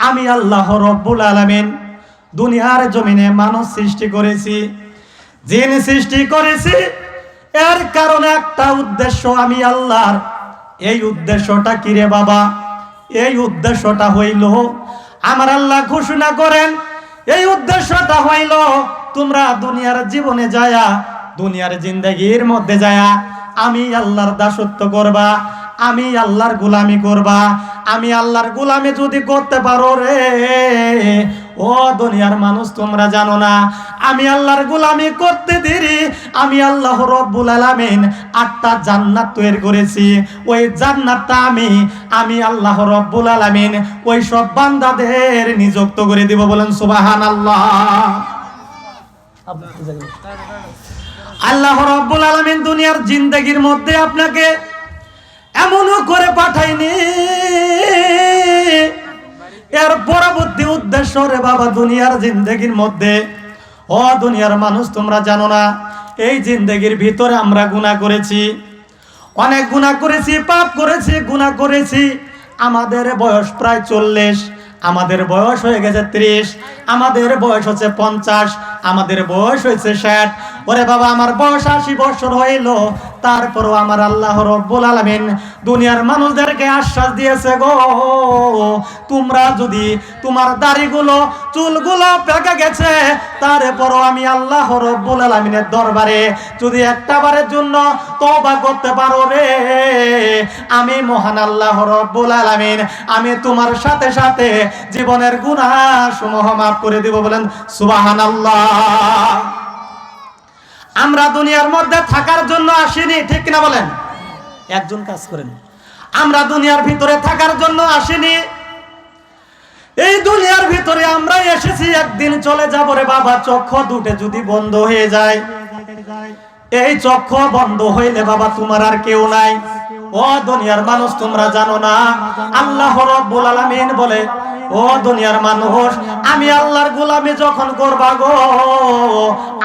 আমি আল্লাহ রব্বুল আলামিন দুনিয়ার জমিনে মানুষ সৃষ্টি করেছি। জিন সৃষ্টি করেছি। এর কারণে একটা উদ্দেশ্য আমি আল্লাহর। এই উদ্দেশ্যটা কি রে বাবা? এই উদ্দেশ্যটা হইল, আমার আল্লাহ ঘোষণা করেন, এই উদ্দেশ্যটা হইল, তোমরা দুনিয়ার জীবনে যায়া, দুনিয়ার জিন্দগির মধ্যে যায়া, আমি আল্লাহর দাসত্ব করবা, আমি আল্লাহর গুলামি করবা আমি আল্লাহর গুলামি যদি করতে পারো রে, ও দুনিয়ার মানুষ তোমরা জানো না। আমি আল্লাহর গুলামি করতে দেরি, আমি আল্লাহ রব্বুল আলামিন আটটা জান্নাত তৈরি করেছি। ওই জান্নাতটা আমি আমি আল্লাহ রব্বুল আলামিন ওই সব বান্দাদের নিযুক্ত করে দিব বলেন সুবহানাল্লাহ। আল্লাহ রব্বুল আলামিন দুনিয়ার জিন্দগির মধ্যে আপনাকে এমনও করে পাঠাইনি। এর পরবর্তী উদ্দেশ্য রে বাবা, দুনিয়ার জিন্দগির মধ্যে। ও দুনিয়ার মানুষ, তোমরা জানো না, এই জিন্দগির ভিতরে আমরা গুনাহ করেছি। অনেক গুনাহ করেছি, পাপ করেছি, গুনাহ করেছি। আমাদের বয়স প্রায় চল্লিশ, আমাদের বয়স হয়ে গেছে ত্রিশ, আমাদের বয়স হচ্ছে পঞ্চাশ, আমাদের বয়স হয়েছে ষাট। ওরে বাবা, আমার বয়স আশি বছর হইল। তারপরও আমার আল্লাহ রব্বুল আলামিন দুনিয়ার মানুষদেরকে আশ্বাস দিয়েছে গো। তোমরা যদি তোমার দাড়িগুলো, চুলগুলো পেকে গেছে, তারপরও আমি আল্লাহ রব্বুল আলামিনের দরবারে যদি একটা বারের জন্য তওবা করতে পারো রে, আমি মহান আল্লাহ রব্বুল আলামিন, আমি তোমার সাথে সাথে জীবনের গুনাহ সমূহ মাফ করে দিব বলেন, সুবহানাল্লাহ। আমরা দুনিয়ার মধ্যে থাকার জন্য আসিনি, ঠিক কিনা বলেন? একজন কাজ করেন। আমরা দুনিয়ার ভিতরে থাকার জন্য আসিনি। এই দুনিয়ার ভিতরে আমরা এসেছি, একদিন চলে যাব রে বাবা, চক্ষু দুটে যদি বন্ধ হয়ে যায়। এই চক্ষু বন্ধ হইলে বাবা, তোমার আর কেউ নাই। ও দুনিয়ার মানুষ, তোমরা জানো না। আল্লাহ রব্বুল আলামিন বলে ও দুনিয়ার মানুষ, আমি আল্লাহর গোলামি যখন করবা গো,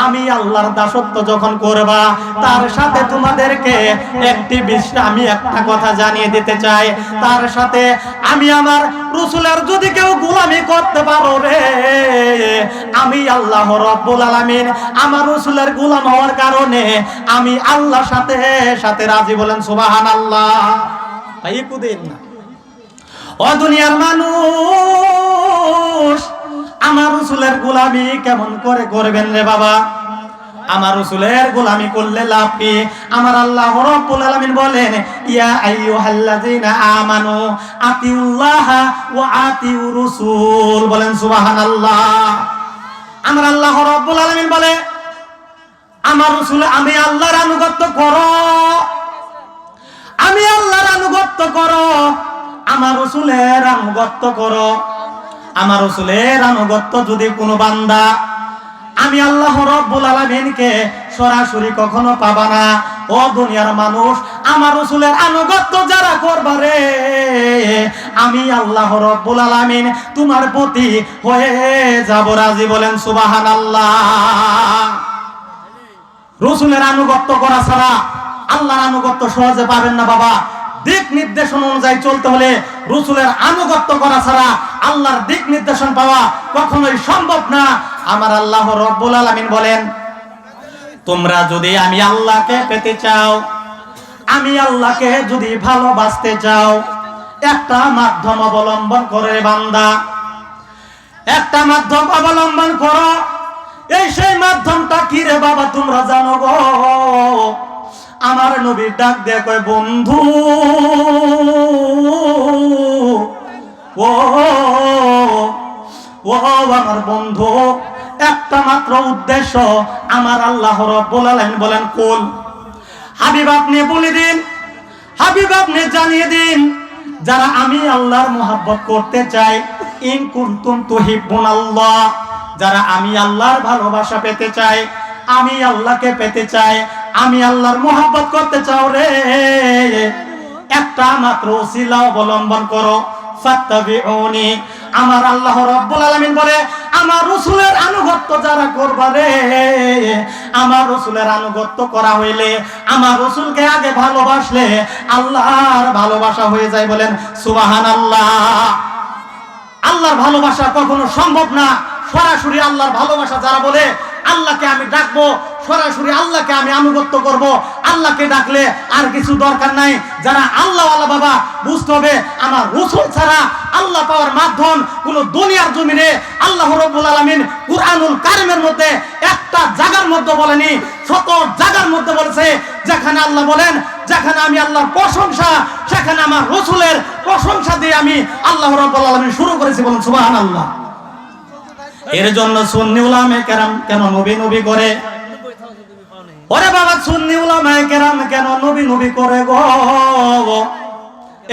আমি আল্লাহর দাসত্ব যখন করবা, তার সাথে তোমাদেরকে একটি আমি একটা কথা জানিয়ে দিতে চাই, তার সাথে আমি আমার রসুলের যদি কেউ গোলামি করতে পারো রে, আমি আল্লাহ রব্বুল আলামিন, আমার রসুলের গোলাম হওয়ার কারণে আমি আল্লাহর সাথে সাথে রাজি বলেন সুবাহান আল্লাহ ভাই কুদিন না। ও দুনিয়ার মানুষ, আমার রসুলের গোলামি কেমন করে করবেন রে বাবা? আমার রসুলের গোলামি করলে লাভ কি? আমার আল্লাহ রব্বুল আলামিন বলেন, ইয়া আইয়ুহাল্লাযিনা আমানু আতিউল্লাহ ওয়া আতিউ রাসূল বলেন, সুবহানাল্লাহ। আমার আল্লাহ রব্বুল আলামিন বলে, আমার রসুল, আমি আল্লাহর আনুগত্য করো। আমি আল্লাহর আনুগত্য করো। আমার রসুলের আনুগত্য করো। আমার রসুলের আনুগত্য যদি কোনো বান্দা, আমি আল্লাহ রব্বুল আলামিনকে সরাসরি কখনো পাবা না। ও দুনিয়ার মানুষ, আমার রসুলের আনুগত্য যারা করবা রে, আমি আল্লাহ রব্বুল আলামিন তোমার প্রতি হয়ে যাব। রাজি বলেন সুবহানাল্লাহ। রসুলের আনুগত্য করা ছাড়া আল্লাহর আনুগত্য সহজে পাবেন না বাবা। দিক নির্দেশন অনুযায়ী চলতে হলে রসুলের আনুগত্য করা ছাড়া আল্লাহর দিক নির্দেশন পাওয়া কখনোই সম্ভব না। আমার আল্লাহ রব্বুল আলামিন বলেন, তোমরা যদি আমি আল্লাহকে পেতে চাও, আমি আল্লাহকে যদি ভালোবাসতে চাও, একটা মাধ্যম অবলম্বন করে বান্দা, একটা মাধ্যম অবলম্বন করো। এই সেই মাধ্যমটা কি রে বাবা তোমরা জানো গো? আমার নবীর ডাক দিয়ে কয়, বন্ধু, ও ও, আমার বন্ধু, একটা মাত্র উদ্দেশ্য আমার আল্লাহ আলামিন বলেন, কুল। হাবিব, আপনি বলে দিন। হাবিব, আপনি জানিয়ে দিন, যারা আমি আল্লাহর মোহাব্বত করতে চাই, ইন কুনতুম তুহিব্বুন আল্লাহ। যারা আমি আল্লাহর ভালোবাসা পেতে চাই, আমি আল্লাহকে পেতে চাই আমি আল্লাহর মোহাব্বত করতে চাও রে। একটা মাত্র শিলা অবলম্বন করো। ফাত্তাবিউনি। আমার আল্লাহ রাব্বুল আলামিন বলে, আমার রসুলের আনুগত্য যারা করবা রে, আমার রসুলের আনুগত্য করা হইলে, আমার রসুলকে আগে ভালোবাসলে আল্লাহর ভালোবাসা হয়ে যায় বলেন সুবাহান আল্লাহ আল্লাহর ভালোবাসা কখনো সম্ভব না। সরাসরি আল্লাহর ভালোবাসা যারা বলে আল্লাহকে আমি ডাকবো, সরাসরি আল্লাহকে আমি আনুগত্য করব। আল্লাহকে ডাকলে আর কিছু দরকার নাই। যারা আল্লাহ আল্লাহ বাবা, বুঝতে হবে আমার রসুল ছাড়া আল্লাহ পাওয়ার মাধ্যম কোন দুনিয়ার জমিনে আল্লাহ রব্বুল আলমিন কুরআনুল কারিমের মধ্যে একটা জায়গার মধ্যে বলেনি, শত জায়গার মধ্যে বলেছে, যেখানে আল্লাহ বলেন, যেখানে আমি আল্লাহর প্রশংসা, সেখানে আমার রসুলের প্রশংসা দিয়ে আমি আল্লাহ রব্বুল আলমিন শুরু করেছি বলুন সুবাহান আল্লাহ এর জন্য সুন্নি উলামে কেরাম কেন নবী নবী করে? ওরে বাবা, সুন্নি উলামে কেরাম কেন নবী নবী করে গো?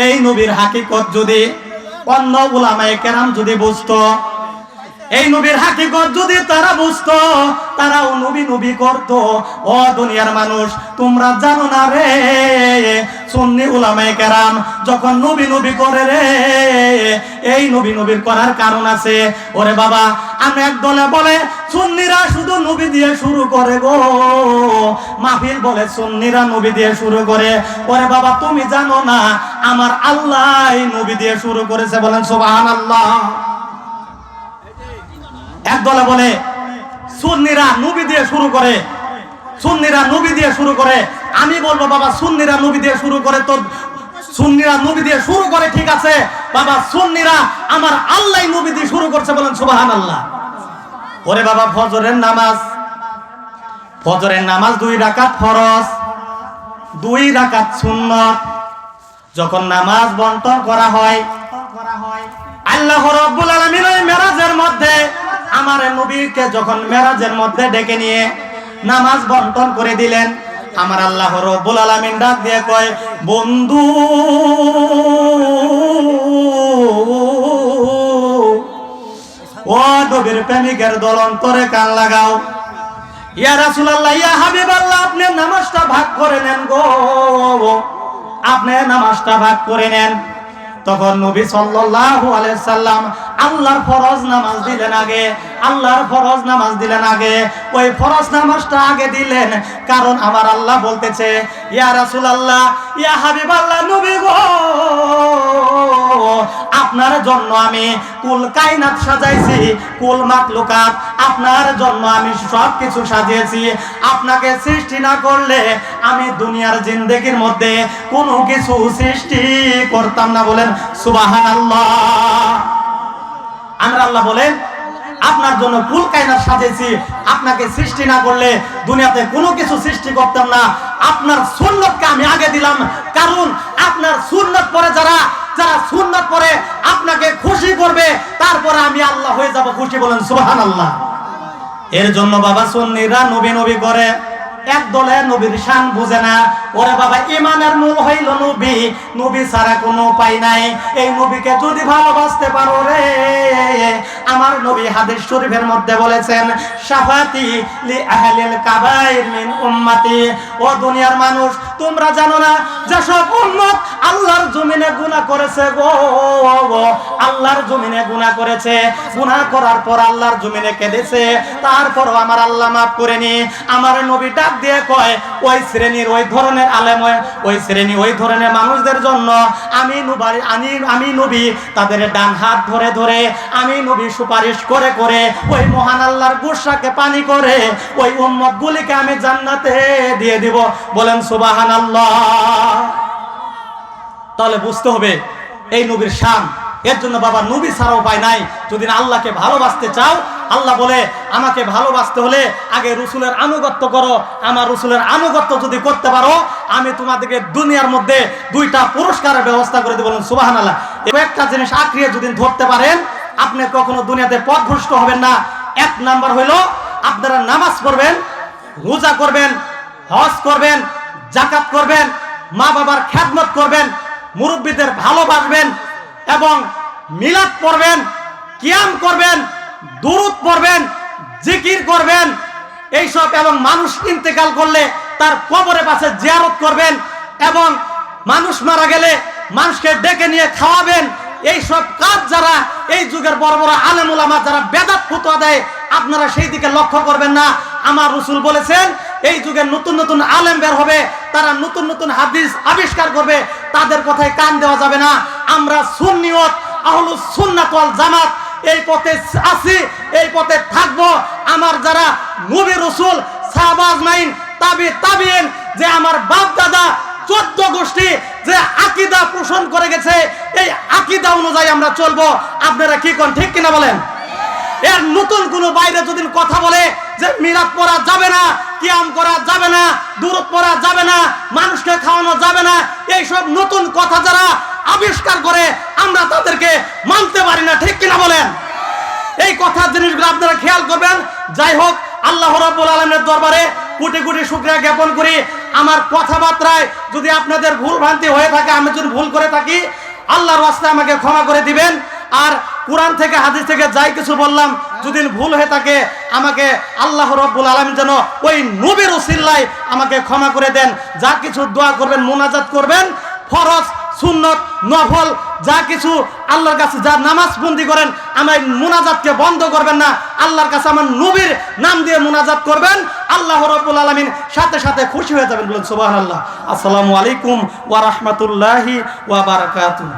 এই নবীর হাকিকত যদি অন্য উলামায়ে কেরাম যদি বুঝতো এই নবীর হাকিকত যদি তারা বুঝতো, তারাও নবী নবী করতো। ও দুনিয়ার মানুষ, তোমরা জানো না রে, সুন্নি উলামায়ে কেরাম যখন নবী নবী করে রে, এই নবী নবীর করার কারণ আছে। ওরে বাবা, আমি এক দলে বলে, সুন্নিরা শুধু নবী দিয়ে শুরু করে গো। মাহফিল বলে, সুন্নিরা নবী দিয়ে শুরু করে। ওরে বাবা, তুমি জানো না, আমার আল্লাহ নবী দিয়ে শুরু করেছে বলেন, সুবহানাল্লাহ। এক দলে বলে, সুন্নিরা নবী দিয়ে শুরু করে, সুন্নিরা নবী দিয়ে শুরু করে। আমি বলব, বাবা, সুন্নিরা নবী দিয়ে শুরু করে তো সুন্নিরা নবী দিয়ে শুরু করে, ঠিক আছে? বাবা, সুন্নিরা আমার আল্লাহ নবী দিয়ে শুরু করছে বলেন সুবাহান আল্লাহ ওরে বাবা, ফজরের নামাজ। ফজরের নামাজ দুই রাকাত ফরজ, দুই রাকাত সুন্নত। যখন নামাজ বন্টন করা হয়, আল্লাহ রব্বুল আলামিন ওই মেরাজের মধ্যে আমার নবীকে যখন মেরাজের মধ্যে ডেকে নিয়ে নামাজ বন্টন করে দিলেন, আমার আল্লাহ রব্বুল আলামিন ডাক দিয়ে কয়, বন্ধু, ও নবীর প্রেমিকের দল অন্তরে কান লাগাও। ইয়া রাসূলুল্লাহ, ইয়া হাবিবাল্লাহ, আপনি নামাজটা ভাগ করে নেন গো। আপনি নামাজটা ভাগ করে নেন। তখন নবী সাল্লাল্লাহু আলাইহি সাল্লাম আল্লাহর ফরজ নামাজ দিলেন আগে, আল্লাহর ফরজ নামাজ দিলেন আগে। ওই ফরজ নামাজটা আগে দিলেন, কারণ আমার আল্লাহ বলতেছে, ইয়া রাসূলুল্লাহ, ইয়া হাবিবাল্লাহ, নবী গো! আপনার জন্য আমি কুল কায়নাত সাজাইছি, কুল আপনার জন্য আমি সব কিছু সাজিয়েছি। আপনাকে সৃষ্টি না করলে আমি দুনিয়ার মধ্যে কোনো কিছু সৃষ্টি করতাম না বলেন সুবহানাল্লাহ। আমরা আল্লাহ বলেন, আপনার জন্য কায়নাত সাজিয়েছি, আপনাকে সৃষ্টি না করলে দুনিয়াতে কোনো কিছু সৃষ্টি করতাম না। আপনার সুন্নতকে আমি আগে দিলাম। কারণ আপনার সুন্নত পরে যারা যারা সুন্নত পরে আপনাকে খুশি করবে, তারপরে আমি আল্লাহ হয়ে যাব খুশি বলেন, সুবহানাল্লাহ। এর জন্য বাবা সুন্নিরা নবী নবী করে, এক দলে নবীর শান বুঝে না। ওরে বাবা ইমানের মূল হইল নবী নবী ছাড়া কোনো উপায় নাই। এই নবীকে যদি ভালোবাসতে পারো রে, আমার নবী হাদিস শরীফের মধ্যে বলেছেন, শাফাতি লি আহলিল কাবাইর মিন উম্মতি। ও দুনিয়ার মানুষ, তোমরা জানো না উম্মত গুনাহ করেছে গো আল্লাহর জমিনে গুনাহ করেছে। গুনাহ করার পর আল্লাহর জমিনে কেঁদেছে। তারপরও আমার আল্লাহ মাফ করেনি আমার নবী ডাক দিয়ে কয়, ওই শ্রেণির, ওই ধরনের আলেম, ওই শ্রেণি, ওই ধরনের মানুষদের জন্য আমি নুবারি, আমি আমি নবী তাদের ডান হাত ধরে ধরে, আমি নবী সুপারিশ করে করে, ওই মহান আল্লাহর গুসাকে পানি করে, ওই উম্মত গুলিকে আমি জান্নাতে দিয়ে দিব। বলেন সুবাহান আল্লাহ তাহলে বুঝতে হবে, এই নবীর শান। এর জন্য বাবা নবী ছাড়া উপায় নাই। যদি আল্লাহকে ভালোবাসতে চাও, আল্লাহ বলে, আমাকে ভালোবাসতে হলে আগে রসুলের আনুগত্য করো। আমার রসুলের আনুগত্য যদি করতে পারো, আমি তোমাদেরকে দুনিয়ার মধ্যে দুইটা পুরস্কারের ব্যবস্থা করে দেবো সুবাহান আল্লাহ একটা জিনিস আঁকড়িয়ে যদি ধরতে পারেন, আপনি কখনো দুনিয়াতে পথভ্রষ্ট হবেন না। এক নাম্বার হইল আপনারা নামাজ পড়বেন, রোজা করবেন, হজ করবেন জাকাত করবেন মা বাবার খ্যাতমত করবেন মুরব্বীদের ভালোবাসবেন এবং মিলাদ পড়বেন, কিয়াম করবেন, দুরুদ পড়বেন, জিকির করবেন, এইসব এবং মানুষ ইন্তেকাল করলে তার কবরের পাশে জিয়ারত করবেন এবং মানুষ মারা গেলে মানুষকে ডেকে নিয়ে খাওয়াবেন। এই সব কাজ যারা এই যুগের বড় বড় আলেম ওলামা যারা বেদাত ফুতোয়া দেয়, আপনারা সেই দিকে লক্ষ্য করবেন না। আমার রসুল বলেছেন, এই যুগে নতুন নতুন আলেম বের হবে, তারা নতুন নতুন হাদিস আবিষ্কার করবে। তাদের কথায় কান দেওয়া যাবে না। আমরা সুন্নিয়ত আহলুস সুন্নাত ওয়াল জামাত, এই পথে আছি, এই পথে থাকব। আমার যারা নবী রসুল সাহবাজ মাইন তাবি তাবিন যে আমার বাপ দাদা চোদ্দ গোষ্ঠী, যে আকিদা পোষণ করে গেছে, এই আকিদা অনুযায়ী আমরা চলবো। আপনারা কি কোন, ঠিক কিনা বলেন? এর নতুন কোন বাইরে যদি কথা বলে যে মিরাত পড়া যাবে না কিয়াম করা যাবে না দূরত পড়া যাবে না, মানুষকে খাওয়ানো যাবে না, এইসব নতুন কথা যারা আবিষ্কার করে, আমরা তাদেরকে মানতে পারি না, ঠিক কিনা বলেন? এই কথা জিনিসগুলো আপনারা খেয়াল করবেন। যাই হোক, আল্লাহ রাব্বুল আলামিনের দরবারে কোটি কোটি শুকরিয়া জ্ঞাপন করি। আমার কথাবার্তায় যদি আপনাদের ভুল ভ্রান্তি হয়ে থাকে, আমি যদি ভুল করে থাকি, আল্লাহর ওয়াস্তে আমাকে ক্ষমা করে দিবেন। আর কোরআন থেকে, হাদিস থেকে যাই কিছু বললাম, যদি ভুল হয়ে থাকে, আমাকে আল্লাহ রব্বুল আলম যেন ওই নবীর উসিল্লায় আমাকে ক্ষমা করে দেন। যা কিছু দোয়া করবেন, মোনাজাত করবেন, ফরজ, সুন্নত, নফল, যা কিছু আল্লাহর কাছে, যা নামাজ বন্দি করেন, আমার মোনাজাতকে বন্ধ করবেন না। আল্লাহর কাছে আমার নবীর নাম দিয়ে মুনাজাত করবেন। আল্লাহ রব্বুল আলমিন সাথে সাথে খুশি হয়ে যাবেন বলেন সুবাহ আল্লাহ আসসালামু আলাইকুম ওয়া রাহমাতুল্লাহি ওয়া বারাকাতুহু।